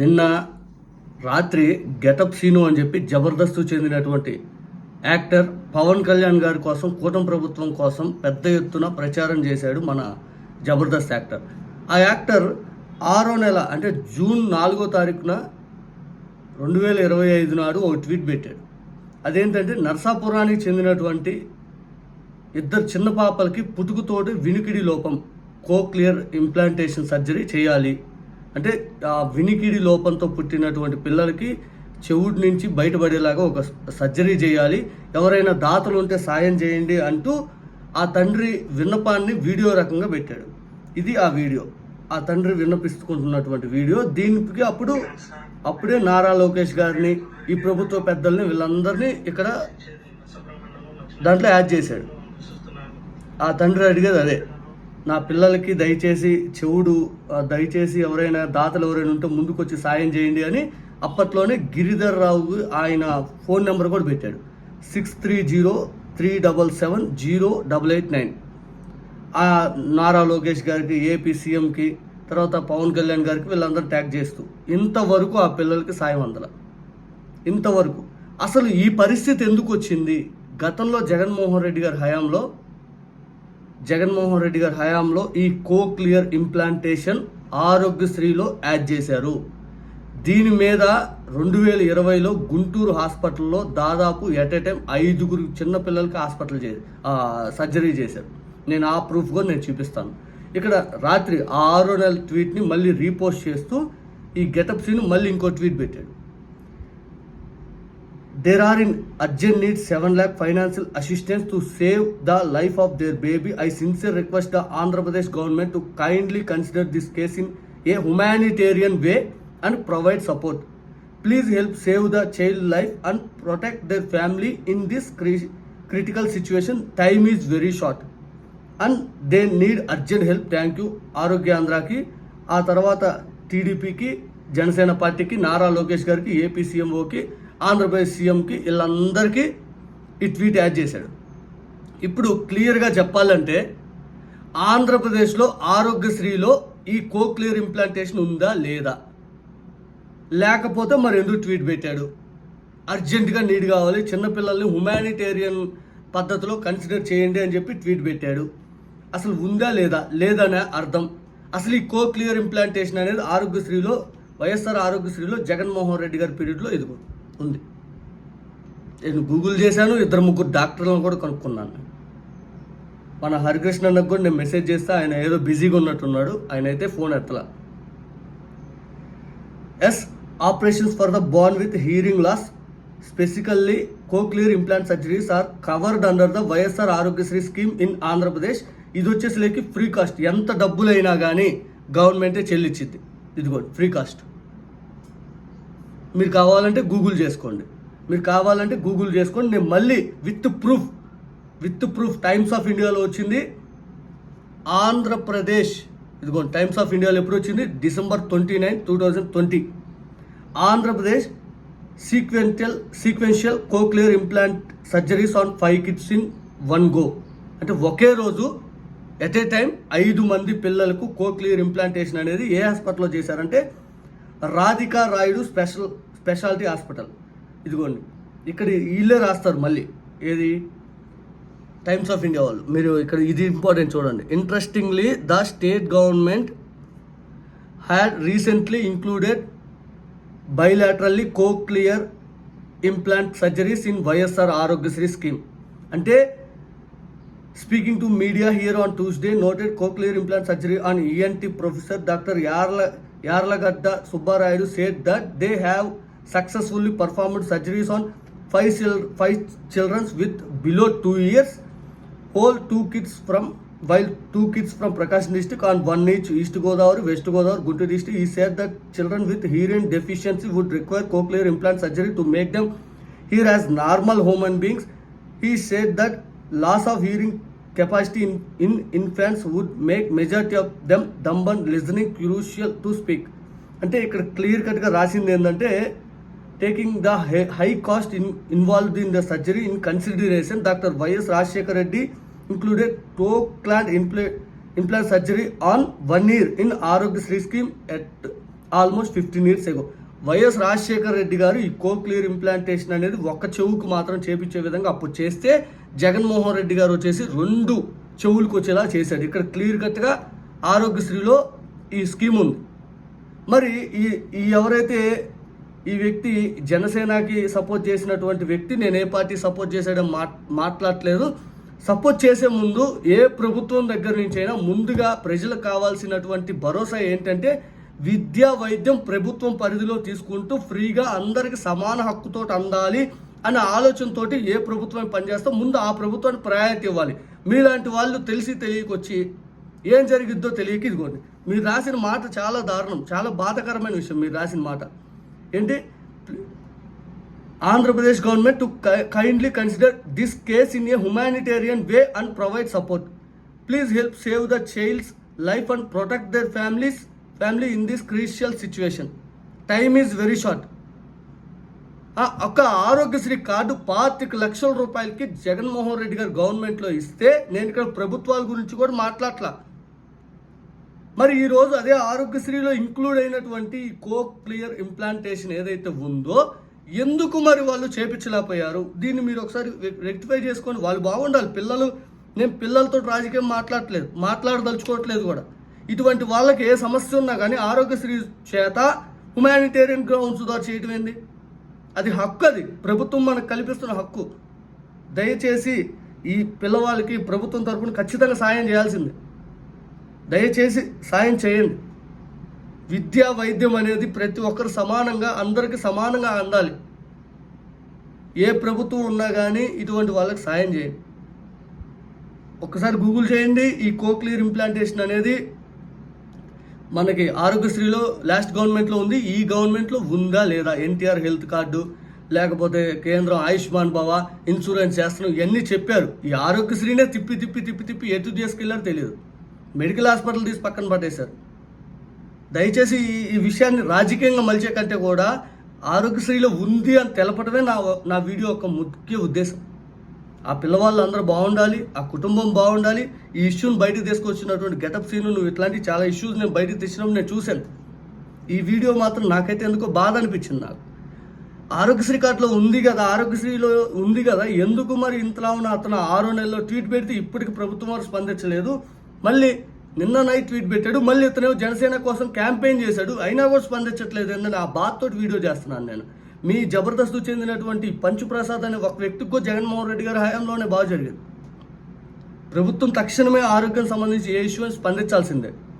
నిన్న రాత్రి getup scene అని చెప్పి జబర్దస్త్ చెందినటువంటి యాక్టర్ పవన్ కళ్యాణ్ గారి కోసం కూటమి ప్రభుత్వం కోసం పెద్ద ఎత్తున ప్రచారం చేశాడు మన జబర్దస్త్ యాక్టర్ ఆ యాక్టర్ ఆరో నెల అంటే జూన్ నాలుగో తారీఖున రెండు వేల ఇరవై ఐదు నాడు ఒక ట్వీట్ పెట్టాడు అదేంటంటే నర్సాపురానికి చెందినటువంటి ఇద్దరు చిన్న పాపలకి పుట్టుకుతోటి వినికిడి లోపం కోక్లియర్ ఇంప్లాంటేషన్ సర్జరీ చేయాలి అంటే ఆ వినికిడి లోపంతో పుట్టినటువంటి పిల్లలకి చెవుడి నుంచి బయటపడేలాగా ఒక సర్జరీ చేయాలి ఎవరైనా దాతలు ఉంటే సాయం చేయండి అంటూ ఆ తండ్రి విన్నపాన్ని వీడియో రకంగా పెట్టాడు ఇది ఆ వీడియో ఆ తండ్రి విన్నపిస్తుకుంటున్నటువంటి వీడియో దీనికి అప్పుడు అప్పుడే నారా లోకేష్ గారిని ఈ ప్రభుత్వ పెద్దల్ని వీళ్ళందరినీ ఇక్కడ దాంట్లో యాడ్ చేశాడు ఆ తండ్రి అడిగేది అదే నా పిల్లలకి దయచేసి చెవుడు దయచేసి ఎవరైనా దాతలు ఎవరైనా ఉంటే ముందుకొచ్చి సాయం చేయండి అని అప్పట్లోనే గిరిధర్ రావు ఆయన ఫోన్ నెంబర్ కూడా పెట్టాడు six three zero three double seven zero double eight nine ఆ నారా లోకేష్ గారికి ఏపీ సీఎంకి తర్వాత పవన్ కళ్యాణ్ గారికి వీళ్ళందరూ ట్యాగ్ చేస్తూ ఇంతవరకు ఆ పిల్లలకి సాయం అందల ఇంతవరకు అసలు ఈ పరిస్థితి ఎందుకు వచ్చింది గతంలో జగన్మోహన్ రెడ్డి గారి హయాంలో జగన్మోహన్ రెడ్డి గారి హయాంలో ఈ కోక్లియర్ ఇంప్లాంటేషన్ ఆరోగ్యశ్రీలో యాడ్ చేశారు దీని మీద రెండు వేల ఇరవైలో గుంటూరు హాస్పిటల్లో దాదాపు ఎట్ ఎ టైం ఐదుగురు చిన్నపిల్లలకి హాస్పిటల్ చే సర్జరీ చేశారు నేను ఆ ప్రూఫ్ కూడా నేను చూపిస్తాను ఇక్కడ రాత్రి ఆరో నెల ట్వీట్ని మళ్ళీ రీపోస్ట్ చేస్తూ ఈ గెటప్ సీన్ మళ్ళీ ఇంకో ట్వీట్ పెట్టాడు there are in urgent need seven lakh financial assistance to save the life of their baby I sincere request the Andhra Pradesh government to kindly consider this case in a humanitarian way and provide support please help save the child life and protect their family in this critical situation time is very short and they need urgent help thank you ఆరోగ్యాంధ్రాకి ఆ తర్వాత టీడీపీకి జనసేన పార్టీకి నారా లోకేష్ గారికి AP సీఎంఓకి Andhra Pradesh సీఎంకి వీళ్ళందరికీ ఈ tweet add చేశాడు ఇప్పుడు క్లియర్గా చెప్పాలంటే ఆంధ్రప్రదేశ్లో ఆరోగ్యశ్రీలో ఈ కోక్లియర్ ఇంప్లాంటేషన్ ఉందా లేదా లేకపోతే మరి ఎందుకు ట్వీట్ పెట్టాడు అర్జెంటుగా నీడ్ కావాలి చిన్నపిల్లల్ని హ్యుమానిటేరియన్ పద్ధతిలో కన్సిడర్ చేయండి అని చెప్పి ట్వీట్ పెట్టాడు అసలు ఉందా లేదా లేదనే అర్థం అసలు ఈ కోక్లియర్ ఇంప్లాంటేషన్ అనేది ఆరోగ్యశ్రీలో వైఎస్ఆర్ ఆరోగ్యశ్రీలో జగన్మోహన్ రెడ్డి గారి పీరియడ్లో ఎదుగుతుంది ఉంది నేను గూగుల్ చేశాను ఇద్దరు ముగ్గురు డాక్టర్లను కూడా కనుక్కున్నాను మన హరికృష్ణ అన్నకు కూడా నేను మెసేజ్ చేస్తే ఆయన ఏదో బిజీగా ఉన్నట్టున్నాడు ఆయన అయితే phone ఎత్తల yes operations for the born with hearing loss specifically cochlear implant surgeries are covered under the YSR Aarogyasri scheme in Andhra Pradesh ఇది వచ్చేసరికి ఫ్రీ కాస్ట్ ఎంత డబ్బులైనా కానీ గవర్నమెంటే చెల్లించింది ఇదిగోండి ఫ్రీ కాస్ట్ మీరు కావాలంటే గూగుల్ చేసుకోండి మీరు కావాలంటే గూగుల్ చేసుకోండి నేను మళ్ళీ with proof with proof Times of ఇండియాలో వచ్చింది ఆంధ్రప్రదేశ్ ఇదిగో టైమ్స్ ఆఫ్ ఇండియాలో ఎప్పుడు వచ్చింది December twenty nine two thousand twenty Andhra Pradesh sequential sequential cochlear implant surgeries on five kids in one go అంటే ఒకే రోజు ఎట్ ఏ టైం ఐదు మంది పిల్లలకు కోక్లియర్ ఇంప్లాంటేషన్ అనేది ఏ హాస్పిటల్లో చేశారంటే Radhika Rayudu special specialty hospital ఇదిగోండి ఇక్కడ వీళ్ళే రాస్తారు మళ్ళీ ఏది టైమ్స్ ఆఫ్ ఇండియా వాళ్ళు మీరు ఇక్కడ ఇది ఇంపార్టెంట్ చూడండి interestingly the state government had recently included bilaterally cochlear implant surgeries in YSR Aarogyasri scheme అంటే Speaking to media here on Tuesday, noted cochlear implant surgery and ENT professor Dr. Yarlagadda Subbarayadu said that they have successfully performed surgeries on five children with below 2 years old, two kids from Prakasham district and one each East Godavari, West Godavari, Guntur district. He said that children with hearing deficiency would require cochlear implant surgery to make them hear as normal human beings. He said that loss of hearing capacity in in infants would make majority of them dumb and crucial to speak అంటే ఇక్కడ clear కట్గా రాసింది ఏంటంటే taking the high cost in involved in the surgery in consideration doctor YS Rajasekhara Reddy included to క్లాంట్ ఇంప్లే implant surgery on one year in Aarogyasri scheme at almost fifteen years ago YS Rajasekhara Reddy garu ఈ cochlear implantation అనేది ఒక్క చెవుకు మాత్రం చేపించే విధంగా అప్పుడు చేస్తే జగన్మోహన్ రెడ్డి గారు వచ్చేసి రెండు చెవులకు వచ్చేలా చేశాడు ఇక్కడ క్లియర్ కట్గా ఆరోగ్యశ్రీలో ఈ స్కీమ్ ఉంది మరి ఈ ఈ ఎవరైతే ఈ వ్యక్తి జనసేనకి సపోర్ట్ చేసినటువంటి వ్యక్తి నేను ఏ పార్టీ సపోర్ట్ చేశాడో మాట్లాడలేదు సపోర్ట్ చేసే ముందు ఏ ప్రభుత్వం దగ్గర నుంచి అయినా ముందుగా ప్రజలకు కావాల్సినటువంటి భరోసా ఏంటంటే విద్యా వైద్యం ప్రభుత్వం పరిధిలో తీసుకుంటూ ఫ్రీగా అందరికి సమాన హక్కుతో అందాలి అనే ఆలోచనతో ఏ ప్రభుత్వం పనిచేస్తా ముందు ఆ ప్రభుత్వానికి ప్రయారిటీ ఇవ్వాలి మీలాంటి వాళ్ళు తెలిసి తెలియకొచ్చి ఏం జరిగిద్దో తెలియక ఇదిగోండి మీరు రాసిన మాట చాలా దారుణం చాలా బాధకరమైన విషయం మీరు రాసిన మాట ఏంటి Andhra Pradesh government to kindly consider this case in a humanitarian way and provide support please help save the child's life and protect their families family in this crucial situation time is very short ఒక Aarogyasri card పాతిక లక్షల రూపాయలకి జగన్మోహన్ రెడ్డి గారు గవర్నమెంట్లో ఇస్తే నేను ఇక్కడ ప్రభుత్వాల గురించి కూడా మాట్లాడలా మరి ఈరోజు అదే ఆరోగ్యశ్రీలో ఇంక్లూడ్ అయినటువంటి కో క్లియర్ ఇంప్లాంటేషన్ ఏదైతే ఉందో ఎందుకు మరి వాళ్ళు చేపించలేకపోయారు దీన్ని మీరు ఒకసారి రెక్టిఫై చేసుకొని వాళ్ళు బాగుండాలి పిల్లలు నేను పిల్లలతో రాజకీయం మాట్లాడట్లేదు మాట్లాడదలుచుకోవట్లేదు కూడా ఇటువంటి వాళ్ళకి ఏ సమస్య ఉన్నా కానీ ఆరోగ్యశ్రీ చేత హ్యుమానిటేరియన్ గ్రౌండ్స్ ద్వారా చేయటం ఏంది అది హక్కు అది ప్రభుత్వం మనకు కల్పిస్తున్న హక్కు దయచేసి ఈ పిల్లవాళ్ళకి ప్రభుత్వం తరఫున ఖచ్చితంగా సాయం చేయాల్సిందే దయచేసి సాయం చేయండి విద్యా వైద్యం అనేది ప్రతి ఒక్కరు సమానంగా అందరికీ సమానంగా అందాలి ఏ ప్రభుత్వం ఉన్నా కానీ ఇటువంటి వాళ్ళకి సాయం చేయండి ఒక్కసారి గూగుల్ చేయండి ఈ కోక్లియర్ ఇంప్లాంటేషన్ అనేది మనకి ఆరోగ్యశ్రీలో లాస్ట్ గవర్నమెంట్లో ఉంది ఈ గవర్నమెంట్లో ఉందా లేదా ఎన్టీఆర్ హెల్త్ కార్డు లేకపోతే కేంద్రం ఆయుష్మాన్ భవ ఇన్సూరెన్స్ చేస్తాను ఇవన్నీ చెప్పారు ఈ ఆరోగ్యశ్రీనే తిప్పి తిప్పి తిప్పి తిప్పి ఎత్తు చేసుకెళ్లారో తెలియదు మెడికల్ హాస్పిటల్ తీసి పక్కన పట్టేశారు దయచేసి ఈ విషయాన్ని రాజకీయంగా మలిచే కంటే కూడా ఆరోగ్యశ్రీలో ఉంది అని తెలపడమే నా నా వీడియో యొక్క ముఖ్య ఉద్దేశం ఆ పిల్లవాళ్ళు అందరూ బాగుండాలి ఆ కుటుంబం బాగుండాలి ఈ ఇష్యూని బయటకు తీసుకొచ్చినటువంటి గెటప్ సీన్ నువ్వు ఇట్లాంటి చాలా ఇష్యూస్ నేను బయటకు తెచ్చినప్పుడు నేను చూశాను ఈ వీడియో మాత్రం నాకైతే ఎందుకో బాధ అనిపించింది నాకు ఆరోగ్యశ్రీ కార్డులో ఉంది కదా ఆరోగ్యశ్రీలో ఉంది కదా ఎందుకు మరి ఇంతలా ఉన్న అతను ఆరో నెలలో ట్వీట్ పెడితే ఇప్పటికి ప్రభుత్వం వారు స్పందించలేదు మళ్ళీ నిన్న నైట్ ట్వీట్ పెట్టాడు మళ్ళీ ఇతను జనసేన కోసం క్యాంపెయిన్ చేశాడు అయినా కూడా స్పందించట్లేదు ఏంటని ఆ బాధతో వీడియో చేస్తున్నాను నేను మీ జబర్దస్త్ చెందినటువంటి పంచుప్రసాద్ అనే ఒక వ్యక్తికి జగన్మోహన్ రెడ్డి గారి హయాంలోనే బాగా జరిగింది ప్రభుత్వం తక్షణమే ఆరోగ్యం సంబంధించి ఏ ఇష్యూని స్పందించాల్సిందే